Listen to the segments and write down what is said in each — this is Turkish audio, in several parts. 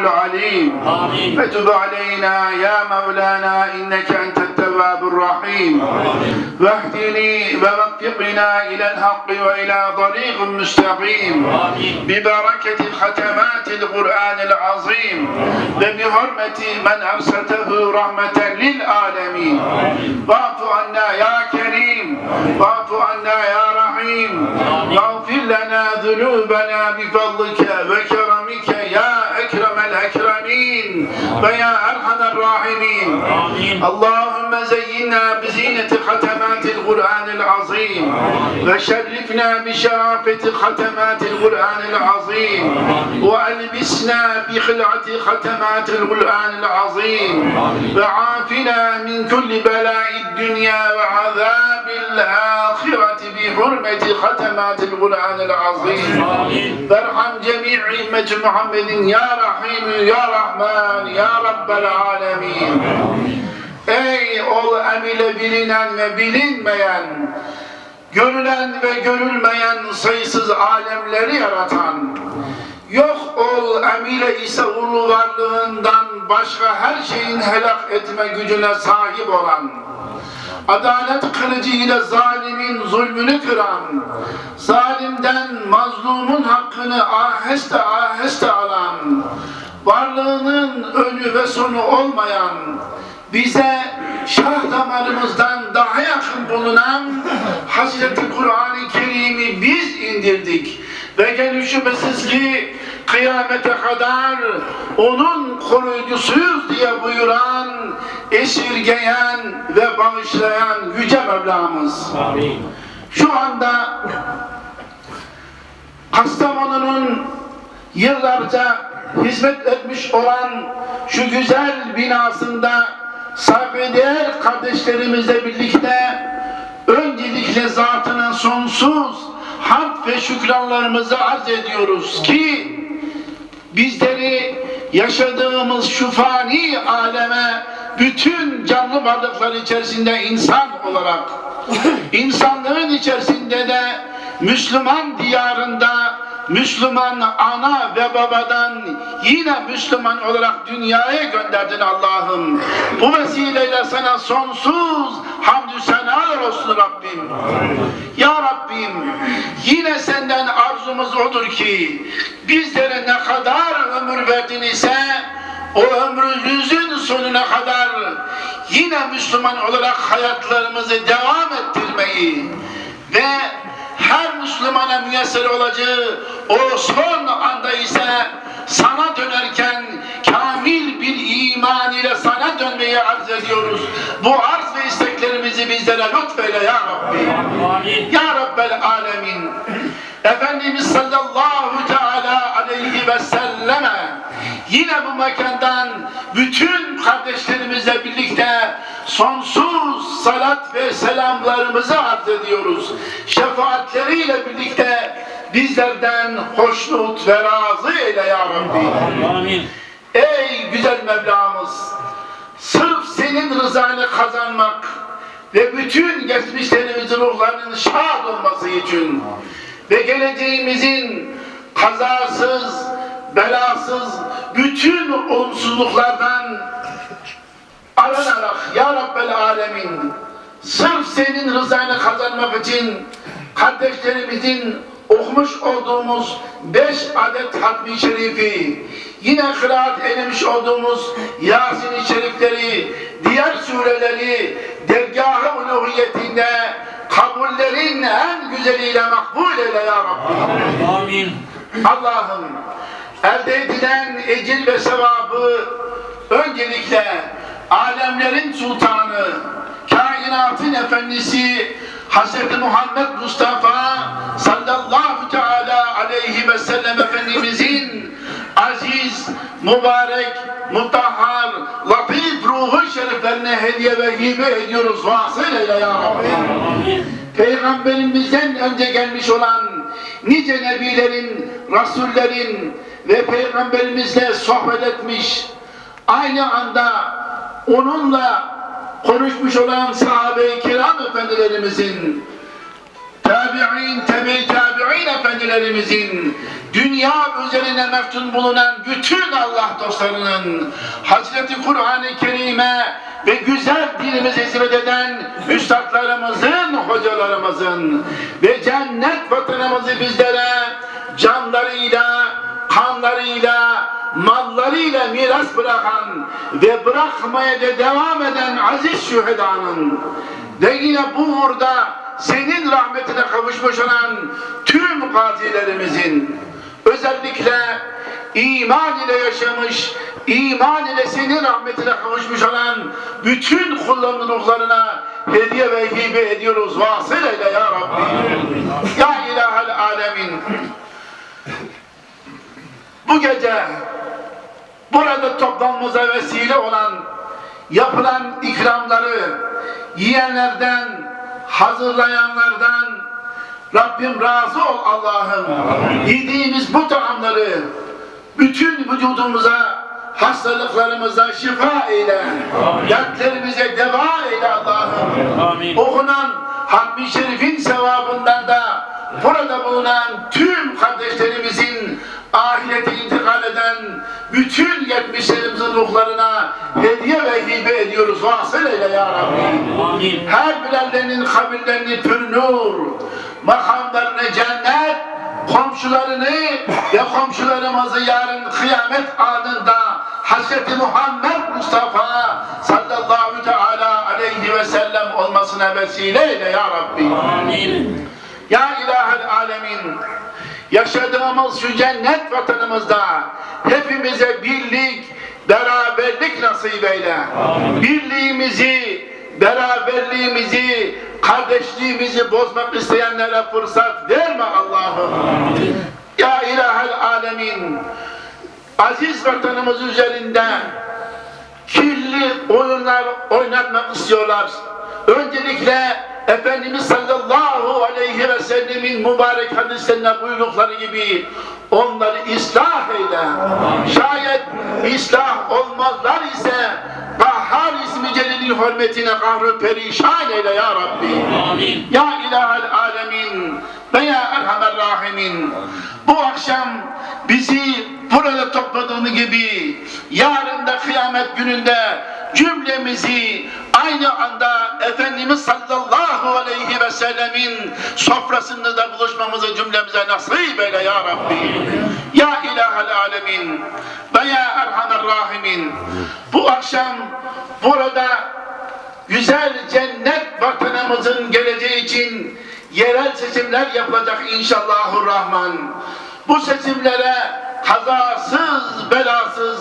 العليم. فتب علينا يا مولانا إنك أنت التواب الرحيم. واهدني ووفقنا إلى الحق وإلى طريق مستقيم. ببركة ختمات القرآن العظيم. وبحرمة من أرسلته رحمة للعالمين. واعف عنا يا كريم. واعف عنا يا رحيم. واغفر لنا ذنوبنا بفضلك وكرمك. ويا أرحم الراحمين. اللهم زينا بزينة ختمات القرآن العظيم. وشرفنا بشرافة ختمات القرآن العظيم. وألبسنا بخلعة ختمات القرآن العظيم. وعافنا من كل بلاء الدنيا وعذاب الآخرة بحرمة ختمات القرآن العظيم. وارحم جميع أمة محمد يا رحيم يا Rahman Ya Rabbel Alemin. Ey ol emile bilinen ve bilinmeyen görülen ve görülmeyen sayısız alemleri yaratan yok ol emile ise ulu varlığından başka her şeyin helak etme gücüne sahip olan adalet kılıcı ile zalimin zulmünü kıran, zalimden mazlumun hakkını aheste aheste alan, varlığının önü ve sonu olmayan, bize şah damarımızdan daha yakın bulunan Hazreti Kur'an-ı Kerim'i biz indirdik. Ve gel şüphesiz ki kıyamete kadar onun koruyucusuyuz diye buyuran, esirgeyen ve bağışlayan Yüce Mevlamız. Amin. Şu anda Kastamonu'nun yıllarca hizmet etmiş olan şu güzel binasında saygıdeğer kardeşlerimizle birlikte öncelikle zatına sonsuz hamd ve şükranlarımızı arz ediyoruz ki bizleri yaşadığımız şu fani aleme bütün canlı varlıklar içerisinde insan olarak insanlığın içerisinde de Müslüman diyarında Müslüman ana ve babadan yine Müslüman olarak dünyaya gönderdin Allah'ım. Bu vesileyle sana sonsuz hamdü senalar olsun Rabbim. Ya Rabbim yine senden arzumuz odur ki bizlere ne kadar ömür verdin ise o ömrümüzün sonuna kadar yine Müslüman olarak hayatlarımızı devam ettirmeyi ve her Müslümana müyesser olacağı o son anda ise sana dönerken kamil bir iman ile sana dönmeyi arz ediyoruz. Bu arz ve isteklerimizi bizlere lütfeyle ya Rabbi. Amin. Ya Rabbel Alemin. Efendimiz sallallahu teala aleyhi ve selleme yine bu mekandan bütün kardeşlerimizle birlikte sonsuz salat ve selamlarımızı arz ediyoruz. Şefaatleriyle birlikte bizlerden hoşnut ve razı eyle ya Rabbi. Amin. Ey güzel Mevlamız, sırf senin rızanı kazanmak ve bütün geçmişlerimizin ruhlarının şad olması için ve geleceğimizin kazasız, belasız, bütün olumsuzluklardan aranarak Ya Rabbel Alemin sırf senin rızanı kazanmak için kardeşlerimizin okumuş olduğumuz beş adet hatmi şerifi, yine kıraat edilmiş olduğumuz Yasin-i Şerifleri, diğer sureleri dergah-ı uluhiyetinde kabullerin en güzeliyle makbul eyle ya Rabbi. Amin. Allah'ım elde edilen ecir ve sevabı öncelikle alemlerin sultanı, kainatın efendisi Hz. Muhammed Mustafa sallallahu teala aleyhi ve sellem Efendimizin aziz, mübarek, mutahhar, latif ruhu şeriflerine hediye ve hibe ediyoruz. Vasıl eyle ya Rabbi. Peygamberimizden önce gelmiş olan nice nebilerin, rasullerin ve peygamberimizle sohbet etmiş, aynı anda onunla konuşmuş olan sahabe-i kiram efendilerimizin tabi'in, tebe tabi'in efendilerimizin, dünya üzerine meftun bulunan bütün Allah dostlarının, Hazreti Kur'an-ı Kerim'e ve güzel dilimize hizmet eden üstadlarımızın, hocalarımızın ve cennet vatanımızı bizlere canlarıyla, kanlarıyla, mallarıyla miras bırakan ve bırakmaya da devam eden aziz şühedanın ve yine bu uğurda senin rahmetine kavuşmuş olan tüm gazilerimizin özellikle iman ile yaşamış, iman ile senin rahmetine kavuşmuş olan bütün kulların ruhlarına hediye ve hibe ediyoruz. Vasıl eyle ya Rabbi. Ya ilahel alemin. Bu gece burada toplanmamıza vesile olan yapılan ikramları yiyenlerden, hazırlayanlardan Rabbim razı ol Allah'ım. Yediğimiz bu taamları bütün vücudumuza, hastalıklarımıza şifa eyle. Dertlerimize deva eyle Allah'ım. Okunan Hatmi Şerif'in sevabından da burada bulunan tüm kardeşlerimizin eden bütün yetmişlerimizin ruhlarına hediye ve hibe ediyoruz. Vasıl eyle ya Rabbi. Amin. Her birerlerinin kabirlerini pür nur, makamlarını cennet, komşularını ve komşularımızı yarın kıyamet anında Hz. Muhammed Mustafa sallallahu teala aleyhi ve sellem olmasına vesile eyle ya Rabbi. Amin. Ya ilahel alemin yaşadığımız şu cennet vatanımızda hepimize birlik, beraberlik nasip eyle. Birliğimizi, beraberliğimizi, kardeşliğimizi bozmak isteyenlere fırsat verme Allah'ım. Ya ilahel alemin aziz vatanımız üzerinde kirli oyunlar oynatmak istiyorlar. Öncelikle Efendimiz sallallahu aleyhi ve sellemin mübarek hadislerine buydukları gibi onları ıslah eyle. Şayet ıslah olmazlar ise Kahhar ismi celilin hürmetine kahru perişan eyle ya Rabbi. Amin. Ya ilahel alemin ve ya erhamer rahimin bu akşam bizi burada topladığını gibi yarın da kıyamet gününde cümlemizi aynı anda Efendimiz sallallahu aleyhi ve sellemin sofrasında da buluşmamızı cümlemize nasip eyle ya Rabbi. Ya ilahel alemin ve ya erhamer rahimin bu akşam burada güzel cennet vatanımızın geleceği için yerel seçimler yapılacak inşallahurrahman. Bu seçimlere kazasız belasız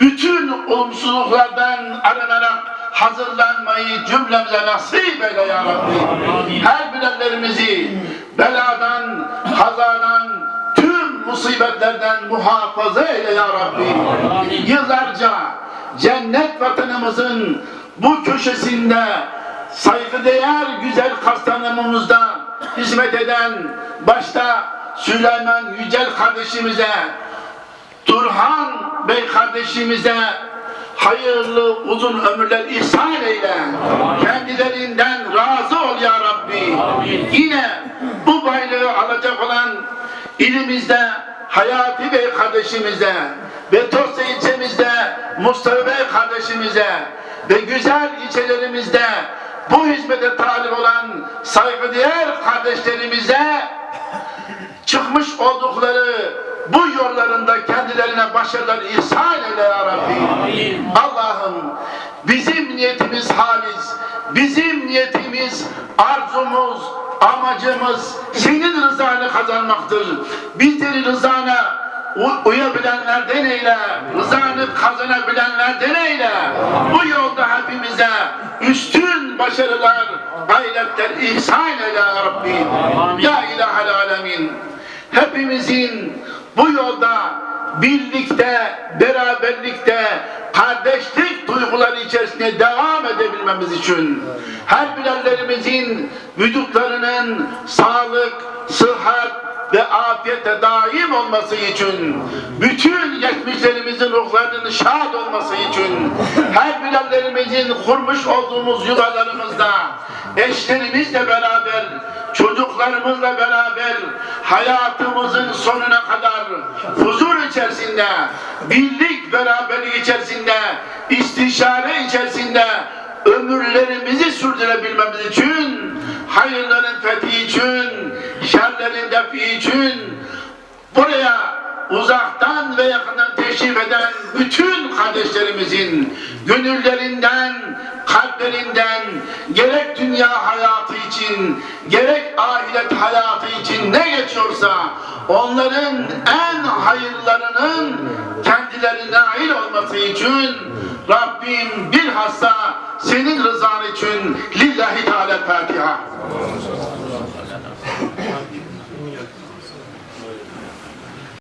bütün olumsuzluklardan arınarak hazırlanmayı cümlemize nasip eyle ya Rabbi. Her bilenlerimizi beladan, kazadan, tüm musibetlerden muhafaza eyle ya Rabbi. Yıllarca cennet vatanımızın bu köşesinde saygıdeğer güzel kastanımımızda hizmet eden başta Süleyman Yücel kardeşimize Turhan Bey kardeşimize hayırlı uzun ömürler ihsan eyle. Kendilerinden razı ol ya Rabbi. Yine bu bayrağı alacak olan ilimizde Hayati Bey kardeşimize ve Tosya ilçemizde Mustafa Bey kardeşimize ve güzel ilçelerimizde bu hizmete talip olan saygıdeğer kardeşlerimize çıkmış oldukları bu yollarında kendilerine başarılar ihsan eyle ya Rabbi. Allah'ım bizim niyetimiz halis, bizim niyetimiz arzumuz, amacımız senin rızanı kazanmaktır. Bizleri rızana uyabilenlerden eyle, rızanı kazanabilenlerden eyle. Bu yolda hepimize üstün başarılar, gayretler ihsan eyle ya Rabbi. Ya ilahel alemin. Hepimizin bu yolda birlikte, beraberlikte, kardeşlik duyguları içerisinde devam edebilmemiz için her birerlerimizin vücutlarının sağlık, sıhhat ve afiyete daim olması için bütün geçmişlerimizin ruhlarının şad olması için her birerlerimizin kurmuş olduğumuz yuvalarımızda eşlerimizle beraber çocuklarımızla beraber hayatımızın sonuna kadar huzur içerisinde, birlik beraberlik içerisinde, istişare içerisinde ömürlerimizi sürdürebilmemiz için, hayırların fethi için, şerlerin defi için, buraya uzaktan ve yakından teşrif eden bütün kardeşlerimizin gönüllerinden, kalplerinden gerek dünya hayatı için, gerek ahiret hayatı için ne geçiyorsa onların en hayırlarının kendilerine nail olması için Rabbim bilhassa senin rızan için